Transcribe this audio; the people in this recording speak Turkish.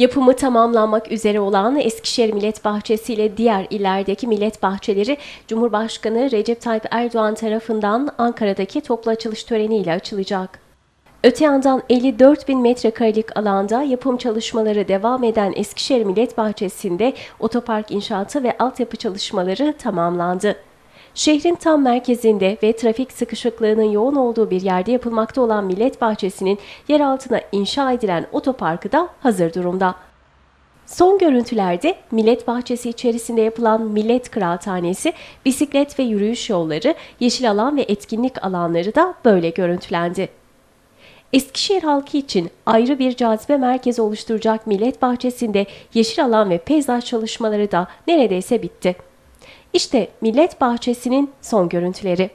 Yapımı tamamlanmak üzere olan Eskişehir Millet Bahçesi ile diğer illerdeki millet bahçeleri Cumhurbaşkanı Recep Tayyip Erdoğan tarafından Ankara'daki toplu açılış töreniyle açılacak. Öte yandan 54 bin metrekarelik alanda yapım çalışmaları devam eden Eskişehir Millet Bahçesi'nde otopark inşaatı ve altyapı çalışmaları tamamlandı. Şehrin tam merkezinde ve trafik sıkışıklığının yoğun olduğu bir yerde yapılmakta olan Millet Bahçesi'nin yer altına inşa edilen otoparkı da hazır durumda. Son görüntülerde Millet Bahçesi içerisinde yapılan Millet Kıraathanesi, bisiklet ve yürüyüş yolları, yeşil alan ve etkinlik alanları da böyle görüntülendi. Eskişehir halkı için ayrı bir cazibe merkezi oluşturacak Millet Bahçesi'nde yeşil alan ve peyzaj çalışmaları da neredeyse bitti. İşte Millet Bahçesi'nin son görüntüleri.